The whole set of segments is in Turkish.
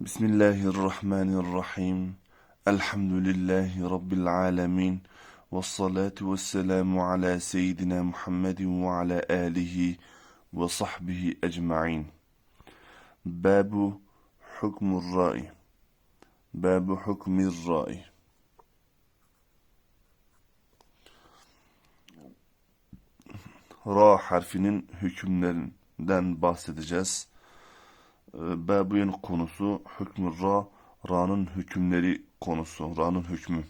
Bismillahirrahmanirrahim. Elhamdülillahi Rabbil alemin. Ve salatu ve selamu ala seyyidina Muhammedin ve ala alihi ve sahbihi ecma'in. Babu hukmur ra'i. Babu hukmir ra'i. Ra harfinin hükümlerinden bahsedeceğiz. Ee, Babın konusu hükmü ra, ra'nın hükümleri konusu, ra'nın hükmü.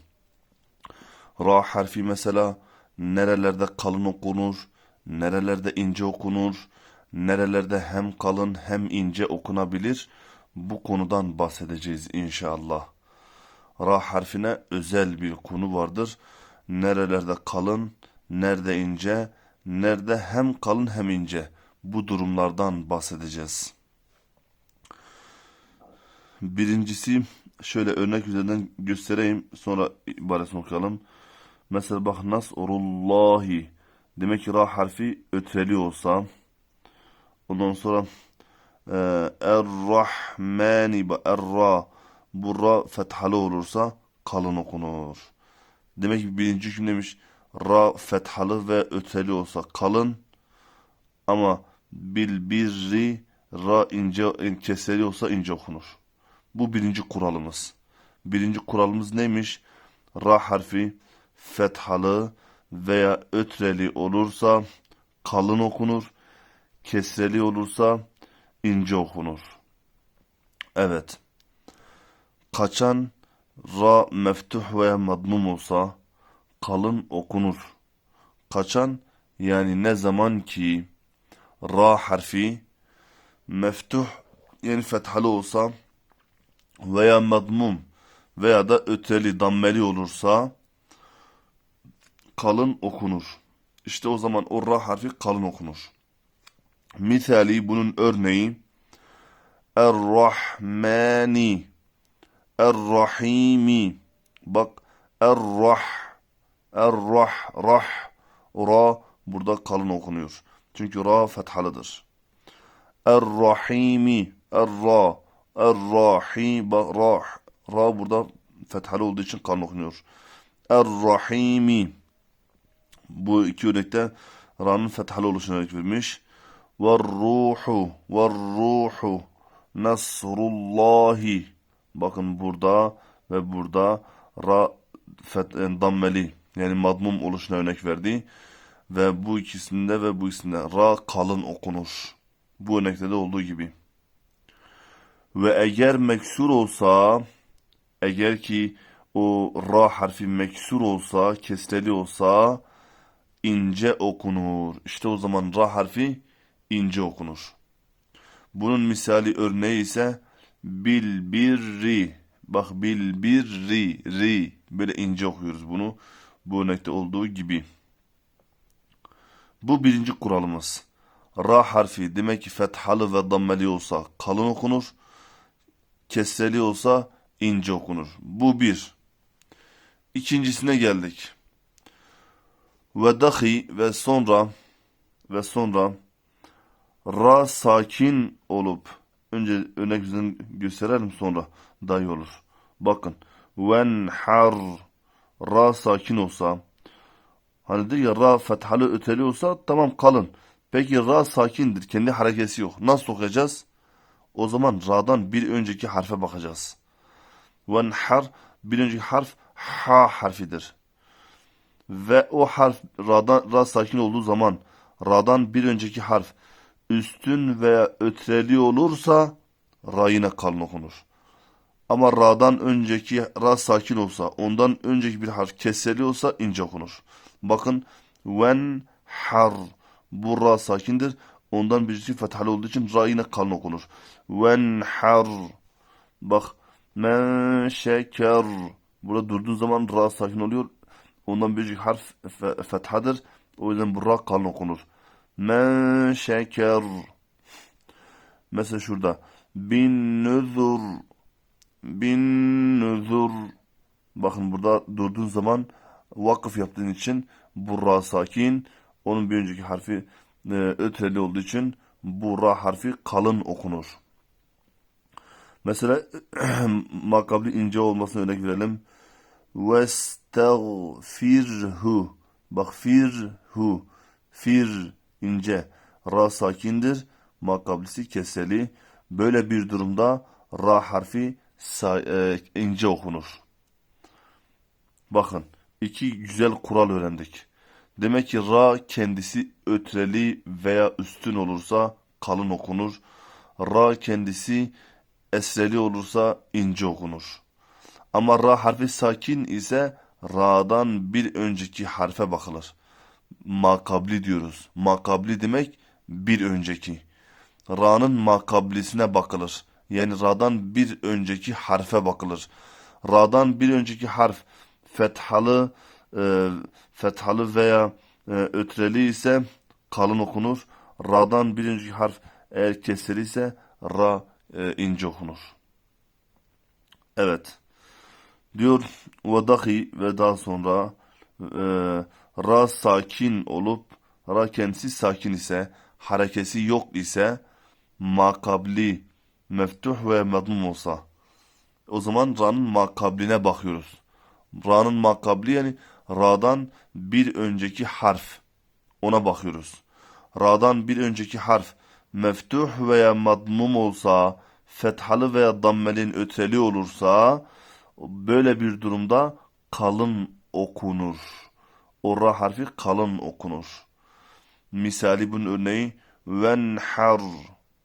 Ra harfi mesela nerelerde kalın okunur, nerelerde ince okunur, nerelerde hem kalın hem ince okunabilir. Bu konudan bahsedeceğiz inşallah. Ra harfine özel bir konu vardır. Nerelerde kalın, nerede ince, nerede hem kalın hem ince. Bu durumlardan bahsedeceğiz. Birincisi şöyle örnek üzerinden göstereyim sonra ibaresini okuyalım. Mesela bak nasrullahi demek ki ra harfi ötreli olsa ondan sonra e, er-rahmani er-ra bu ra fethalı olursa kalın okunur. Demek ki birinci hüküm demiş ra fethalı ve öteli olsa kalın ama bil birri ra ince keseli olsa ince okunur. Bu birinci kuralımız. Birinci kuralımız neymiş? Ra harfi fethalı veya ötreli olursa kalın okunur. Kesreli olursa ince okunur. Evet. Kaçan ra meftuh veya madmum olsa kalın okunur. Kaçan yani ne zaman ki ra harfi meftuh yani fethalı olsa veya madmum veya da öteli dammeli olursa kalın okunur. İşte o zaman o ra harfi kalın okunur. Misali bunun örneği Er-Rahmani Er-Rahimi Bak Er-Rah Er-Rah Rah Ra burada kalın okunuyor. Çünkü Ra fethalıdır. Er-Rahimi Er-Ra Er-Rahim Rah Ra burada fethalı olduğu için kalın okunuyor. Er-Rahimi Bu iki örnekte Ra'nın fethalı oluşuna örnek vermiş. Ver-Ruhu Ver-Ruhu Nasrullahi Bakın burada ve burada Ra fet, dammeli yani madmum oluşuna örnek verdi. Ve bu ikisinde ve bu ikisinde Ra kalın okunur. Bu örnekte de olduğu gibi. Ve eğer meksur olsa, eğer ki o ra harfi meksur olsa, kesreli olsa ince okunur. İşte o zaman ra harfi ince okunur. Bunun misali örneği ise bil birri. Bak bil birri, ri. Böyle ince okuyoruz bunu. Bu örnekte olduğu gibi. Bu birinci kuralımız. Ra harfi demek ki fethalı ve dammeli olsa kalın okunur kesreli olsa ince okunur. Bu bir. İkincisine geldik. Ve dahi ve sonra ve sonra ra sakin olup önce örnek gösterelim sonra daha iyi olur. Bakın ven har ra sakin olsa hani diyor ya ra fethalı öteli olsa tamam kalın. Peki ra sakindir. Kendi harekesi yok. Nasıl okuyacağız? O zaman ra'dan bir önceki harfe bakacağız. Venhar bir önceki harf ha harfidir. Ve o harf ra'dan ra sakin olduğu zaman ra'dan bir önceki harf üstün veya ötreli olursa ra yine kalın okunur. Ama ra'dan önceki ra sakin olsa, ondan önceki bir harf keseli olsa ince okunur. Bakın ven har bu ra sakindir. Ondan birisi fethalı olduğu için ra yine kalın okunur. Venhar. Bak. Men şeker. Burada durduğun zaman ra sakin oluyor. Ondan biricik harf fethadır. O yüzden bu ra kalın okunur. Men şeker. Mesela şurada. Bin nüzur. Bin nüzur. Bakın burada durduğun zaman vakıf yaptığın için bu ra sakin. Onun bir önceki harfi e, ötreli olduğu için bu ra harfi kalın okunur. Mesela makabli ince olmasına örnek verelim. Vestagfirhu. Bak firhu. Fir ince. Ra sakindir. Makablisi keseli. Böyle bir durumda ra harfi e, ince okunur. Bakın iki güzel kural öğrendik. Demek ki ra kendisi ötreli veya üstün olursa kalın okunur. Ra kendisi esreli olursa ince okunur. Ama ra harfi sakin ise ra'dan bir önceki harfe bakılır. Makabli diyoruz. Makabli demek bir önceki. Ra'nın makablisine bakılır. Yani ra'dan bir önceki harfe bakılır. Ra'dan bir önceki harf fethalı, e, fethalı veya e, ötreli ise kalın okunur. Ra'dan bir önceki harf eğer keseli ise ra e, ince okunur. Evet. Diyor vadahi ve daha sonra e, ra sakin olup ra kendisi sakin ise harekesi yok ise makabli meftuh ve madmum olsa o zaman ra'nın makabline bakıyoruz. Ra'nın makabli yani ra'dan bir önceki harf ona bakıyoruz. Ra'dan bir önceki harf meftuh veya madmum olsa fethalı veya dammelin öteli olursa böyle bir durumda kalın okunur. O ra harfi kalın okunur. Misali bunun örneği venhar.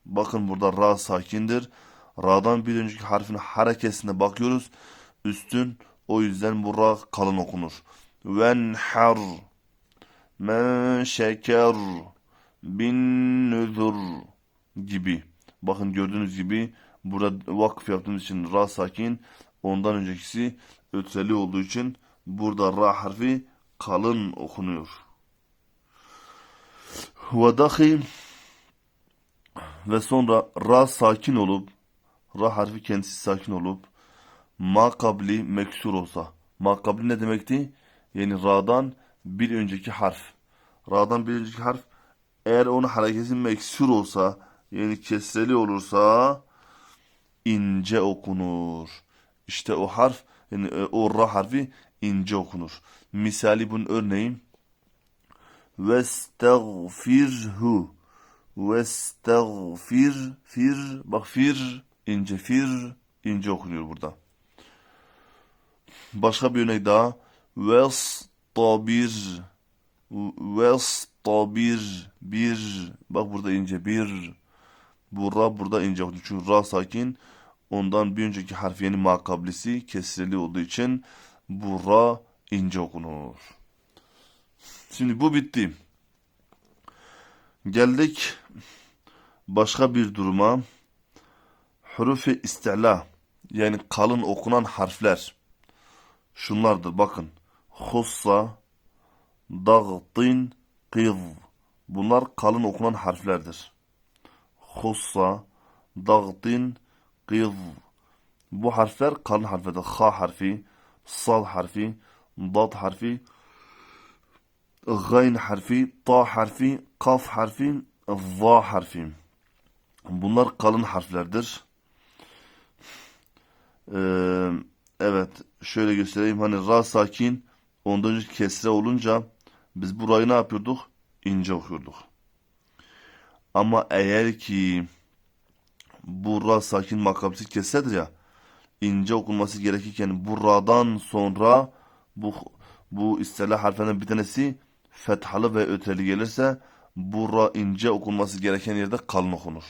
Bakın burada ra sakindir. Ra'dan bir önceki harfin harekesine bakıyoruz. Üstün o yüzden bu ra kalın okunur. Venhar. Men şeker. Bin nüzur gibi. Bakın gördüğünüz gibi burada vakıf yaptığımız için ra sakin. Ondan öncekisi ötreli olduğu için burada ra harfi kalın okunuyor. Vadahi ve sonra ra sakin olup ra harfi kendisi sakin olup makabli meksur olsa. Makabli ne demekti? Yani ra'dan bir önceki harf. Ra'dan bir önceki harf eğer onun hareketi meksur olsa yani kesreli olursa ince okunur. İşte o harf yani e, o ra harfi ince okunur. Misali bunun örneği Vestagfirhu Vestagfir Fir Bak fir ince fir ince okunuyor burada. Başka bir örnek daha Vestabir Vestabir Bir Bak burada ince bir Bu ra burada ince. Çünkü ra sakin ondan bir önceki harf yani makablisi kesreli olduğu için bu ra ince okunur. Şimdi bu bitti. Geldik başka bir duruma. Hurufi istila yani kalın okunan harfler. Şunlardır bakın. Hussa, dağıtin, kıyz. Bunlar kalın okunan harflerdir. Hussa, dağıtin, kıyz. Bu harfler kalın harflerdir. Ha harfi, sad harfi, dad harfi, gayn harfi, ta harfi, kaf harfi, za harfi. Bunlar kalın harflerdir. Ee, evet, şöyle göstereyim. Hani ra sakin, ondan önce kesre olunca biz burayı ne yapıyorduk? İnce okuyorduk. Ama eğer ki bu ra sakin makabisi kesredir ya, ince okunması gerekirken bu ra'dan sonra bu bu istilah harflerinden bir tanesi fethalı ve öteli gelirse bu ra ince okunması gereken yerde kalın okunur.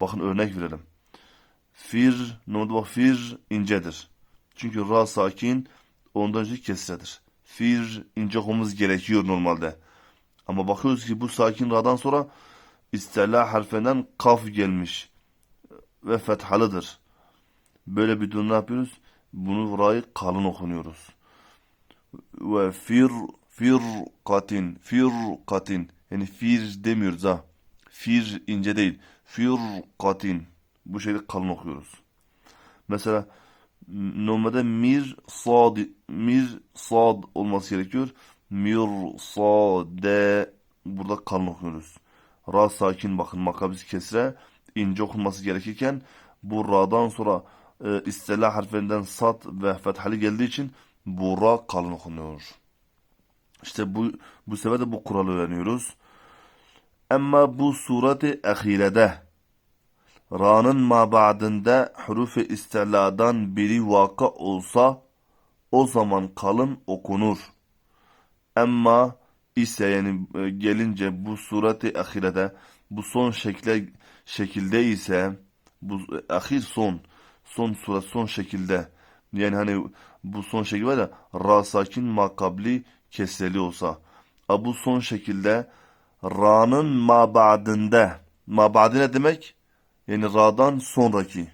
Bakın örnek verelim. Fir, normalde bak fir incedir. Çünkü ra sakin ondan önce kesredir. Fir ince okumamız gerekiyor normalde. Ama bakıyoruz ki bu sakin ra'dan sonra istilah harfinden kaf gelmiş ve fethalıdır. Böyle bir durum ne yapıyoruz? Bunu ra'yı kalın okunuyoruz. Ve fir fir katin fir katin yani fir demiyoruz ha. Fir ince değil. Fir katin. Bu şeyde kalın okuyoruz. Mesela normalde mir sad mir sad olması gerekiyor. Mir sade burada kalın okuyoruz. Ra sakin bakın makabisi kesre ince okunması gerekirken bu ra'dan sonra e, istila harflerinden sat ve fethali geldiği için bu ra kalın okunuyor. İşte bu bu sefer de bu kuralı öğreniyoruz. Ama bu sureti ahirede ra'nın mabadında hurufi istiladan biri vaka olsa o zaman kalın okunur. Ama ise yani e, gelince bu sureti ahirede bu son şekle şekilde ise bu e, ahir son son suret son şekilde yani hani bu son şekil var ya ra sakin makabli kesreli olsa a bu son şekilde ra'nın mabadında mabadi ne demek? Yani ra'dan sonraki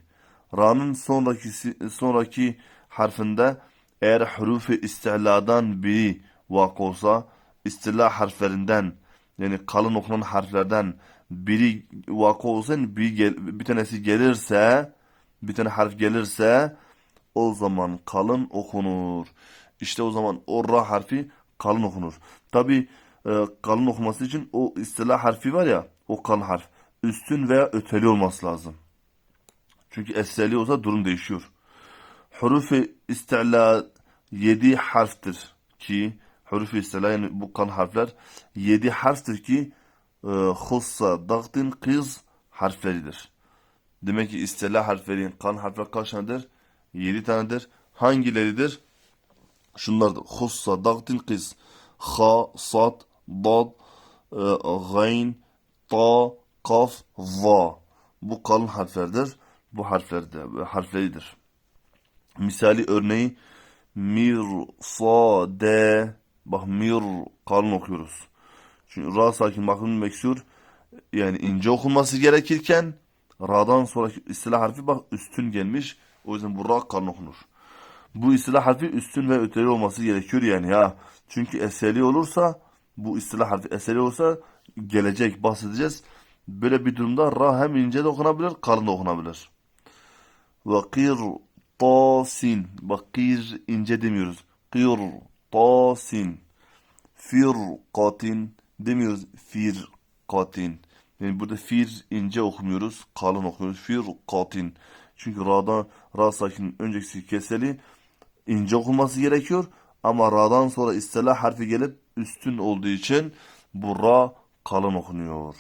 ra'nın sonraki sonraki harfinde eğer hurufi istiladan biri vak olsa istila harflerinden yani kalın okunan harflerden biri vaka olsa yani bir, gel, bir tanesi gelirse bir tane harf gelirse o zaman kalın okunur. İşte o zaman o ra harfi kalın okunur. Tabi e, kalın okuması için o istila harfi var ya o kalın harf üstün veya öteli olması lazım. Çünkü esreli olsa durum değişiyor. Hurufi istila yedi harftir ki hurufi istila yani bu kalın harfler yedi harftir ki e, hussa dağıtın kız harfleridir. Demek ki istila harflerin kan harfler kaç tanedir? Yedi tanedir. Hangileridir? Şunlardır. Hussa dağıtın kız. Ha, sad, dad, e, gayn, ta, kaf, va. Bu kalın harflerdir. Bu harflerde, harfleridir. Misali örneği mir, sa, de. Bak mir kalın okuyoruz. Çünkü ra sakin bakın meksur yani ince okunması gerekirken ra'dan sonraki istilah harfi bak üstün gelmiş. O yüzden bu ra kalın okunur. Bu istilah harfi üstün ve öteli olması gerekiyor yani ya. Çünkü eseri olursa bu istilah harfi eseri olursa gelecek bahsedeceğiz. Böyle bir durumda ra hem ince de okunabilir kalın da okunabilir. Ve kir tasin. Bak kir ince demiyoruz. Kir tasin. Firkatin demiyoruz firkatin. Yani burada fir ince okumuyoruz. Kalın okuyoruz. Firkatin. Çünkü ra'dan ra sakin önceki keseli ince okunması gerekiyor. Ama ra'dan sonra istila harfi gelip üstün olduğu için bu ra kalın okunuyor.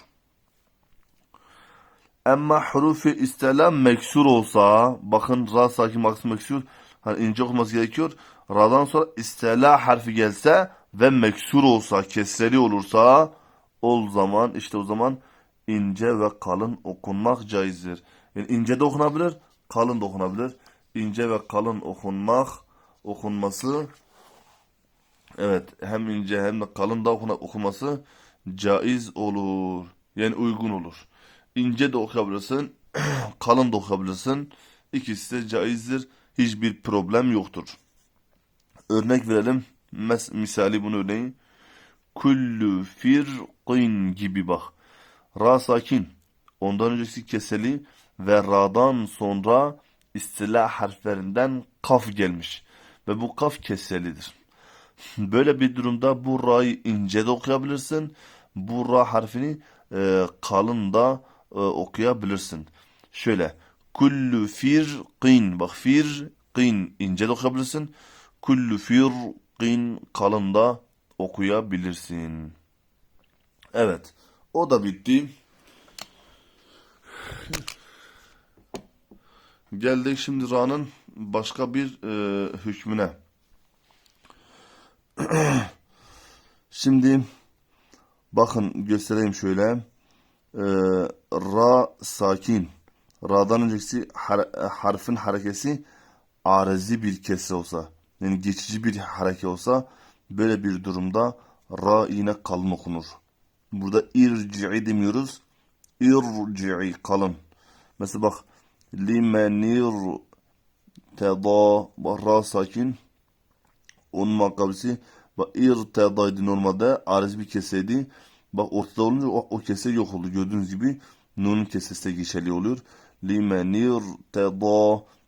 Ama hurufi istila meksur olsa bakın ra sakin maksum meksur hani ince okunması gerekiyor. Ra'dan sonra istila harfi gelse ve meksur olsa, kesreli olursa o zaman işte o zaman ince ve kalın okunmak caizdir. Yani ince de okunabilir, kalın da okunabilir. İnce ve kalın okunmak, okunması evet hem ince hem de kalın da okuna, okunması caiz olur. Yani uygun olur. İnce de okuyabilirsin, kalın da okuyabilirsin. İkisi de caizdir. Hiçbir problem yoktur. Örnek verelim. Mes misali bunu örneğin. Kullu firqin gibi bak. Ra sakin. Ondan önceki keseli ve ra'dan sonra istila harflerinden kaf gelmiş. Ve bu kaf keselidir. Böyle bir durumda bu ra'yı ince de okuyabilirsin. Bu ra harfini e, kalın da e, okuyabilirsin. Şöyle. Kullu firqin. Bak firqin ince de okuyabilirsin. Kullu firqin kalın da okuyabilirsin. Evet. O da bitti. Geldik şimdi ra'nın başka bir e, hükmüne. şimdi bakın göstereyim şöyle. E, ra sakin. Ra'dan önceki har harfin harekesi arezi bir kesre olsa yani geçici bir hareket olsa böyle bir durumda ra yine kalın okunur. Burada irci'i demiyoruz. İrci'i kalın. Mesela bak limenir teda ra sakin onun makabisi irtedaydı normalde ariz bir keseydi. Bak ortada olunca o, o kese yok oldu. Gördüğünüz gibi nunun kesesi de geçerli oluyor. Limenir teda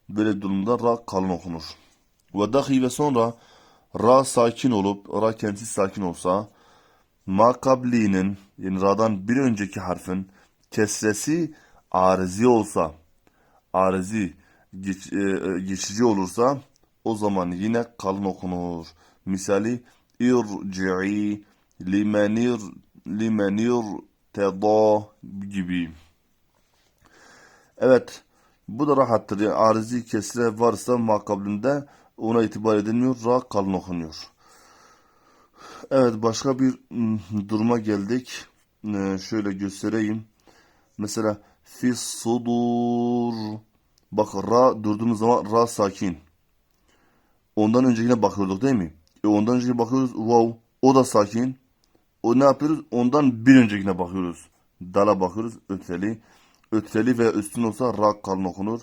böyle durumda ra kalın okunur. Ve dahi ve sonra ra sakin olup ra kendisi sakin olsa makablinin yani ra'dan bir önceki harfin kesresi arizi olsa arizi geç, e, e, geçici olursa o zaman yine kalın okunur. Misali irci'i limenir limenir teda gibi. Evet. Bu da rahattır. Yani arizi kesre varsa makablinde ona itibar edilmiyor. Ra kalın okunuyor. Evet başka bir mm, duruma geldik. Ee, şöyle göstereyim. Mesela fi sudur. Bak ra durduğumuz zaman ra sakin. Ondan öncekine bakıyorduk değil mi? E ondan öncekine bakıyoruz. Wow. O da sakin. O ne yapıyoruz? Ondan bir öncekine bakıyoruz. Dala bakıyoruz. Öteli. Öteli veya üstün olsa ra kalın okunur.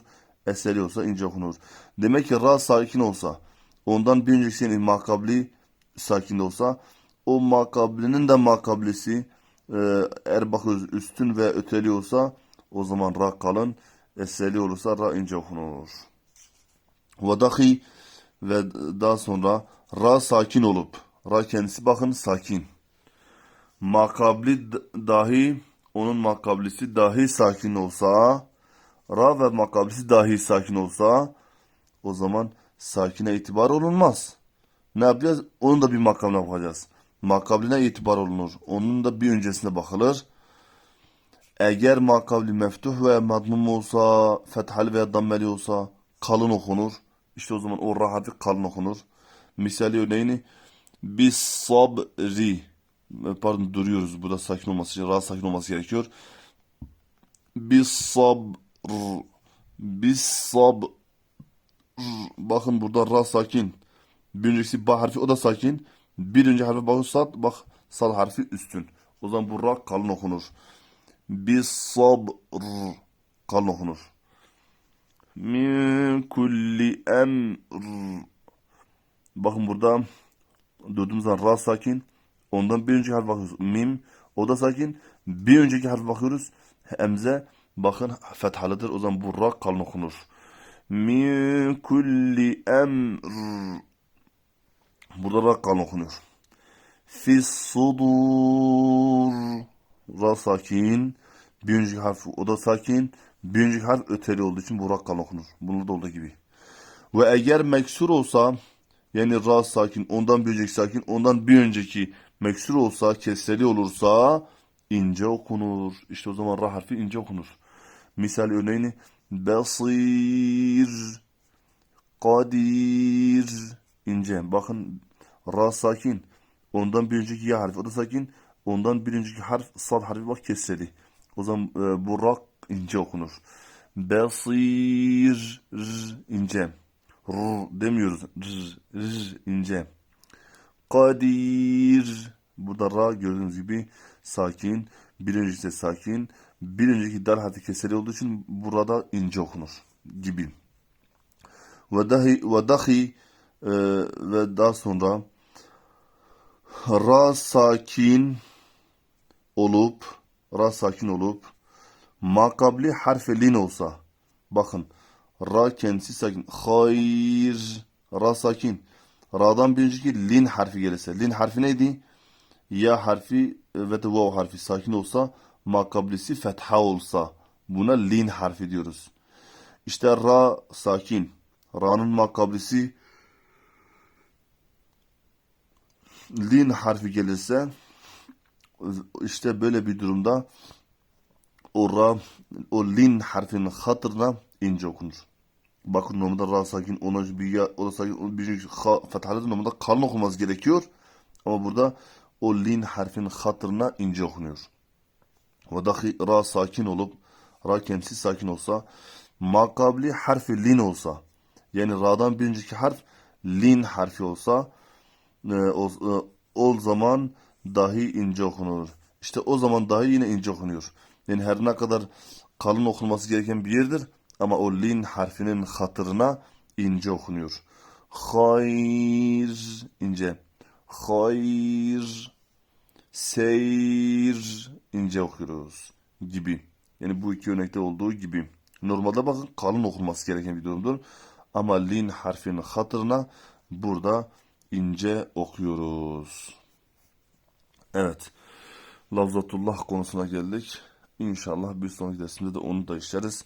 Eseli olsa ince okunur. Demek ki ra sakin olsa ondan bir öncekisinin makabli sakin olsa o makablinin de makablisi e, eğer bakıyoruz üstün ve öteli olsa o zaman ra kalın eseli olursa ra ince okunur. Ve ve daha sonra ra sakin olup ra kendisi bakın sakin. Makabli dahi onun makablisi dahi sakin olsa ra ve makablisi dahi sakin olsa o zaman sakine itibar olunmaz. Ne yapacağız? Onun da bir makamına bakacağız. Makabline itibar olunur. Onun da bir öncesine bakılır. Eğer makabli meftuh ve madmum olsa, fethali veya dammeli olsa kalın okunur. İşte o zaman o rahatı kalın okunur. Misali örneğini bis sabri pardon duruyoruz. Burada sakin olması için rahat sakin olması gerekiyor. Bis sabr bis sabr bakın burada ra sakin. Bir önceki ba harfi o da sakin. Bir önce harfi bakın sad bak sad harfi üstün. O zaman bu ra kalın okunur. Bis sabr kalın okunur. Min kulli emr Bakın burada dördüğümüz zaman ra sakin. Ondan bir önceki harf bakıyoruz. Mim. O da sakin. Bir önceki harf bakıyoruz. Emze. Bakın fethalıdır. O zaman bu ra kalın okunur. Min kulli emr. Burada ra kalın okunuyor. Fis sudur. Ra sakin. Bir önceki harf o da sakin. Bir önceki harf öteli olduğu için bu ra kalın okunur. Bunun da olduğu gibi. Ve eğer meksur olsa yani ra sakin, ondan bir önceki sakin, ondan bir önceki meksur olsa, kesreli olursa ince okunur. İşte o zaman ra harfi ince okunur. Misal örneğini Basir Kadir ince. Bakın ra sakin. Ondan bir önceki ya harfi o da sakin. Ondan bir önceki harf sad harfi bak kesreli. O zaman e, bu ra ince okunur. Basir r, ince. R demiyoruz. R, r ince. Kadir. Burada ra gördüğünüz gibi sakin. Bir önceki de sakin. Bir önceki dal harfi keseri olduğu için burada ince okunur gibi. Ve dahi, ve dahi e, ve daha sonra ra sakin olup ra sakin olup makabli harfi lin olsa bakın ra kendisi sakin hayır ra sakin ra'dan bir önceki lin harfi gelirse lin harfi neydi? Ya harfi ve de vav harfi sakin olsa makablisi fetha olsa buna lin harfi diyoruz. İşte ra sakin. Ra'nın makablisi lin harfi gelirse işte böyle bir durumda o ra o lin harfinin hatırına ince okunur. Bakın normalde ra sakin ona bir ya o da sakin bir ha fethalı normalde kalın okunması gerekiyor. Ama burada o lin harfinin hatırına ince okunuyor. Ve dahi ra sakin olup ra kendisi sakin olsa makabli harfi lin olsa yani ra'dan bir önceki harf lin harfi olsa e, o, e, o zaman dahi ince okunur. İşte o zaman dahi yine ince okunuyor. Yani her ne kadar kalın okunması gereken bir yerdir ama o lin harfinin hatırına ince okunuyor. Hayır ince. Hayır seyir ince okuyoruz gibi. Yani bu iki örnekte olduğu gibi. Normalde bakın kalın okunması gereken bir durumdur. Ama lin harfinin hatırına burada ince okuyoruz. Evet. Lafzatullah konusuna geldik. İnşallah bir sonraki dersimde de onu da işleriz.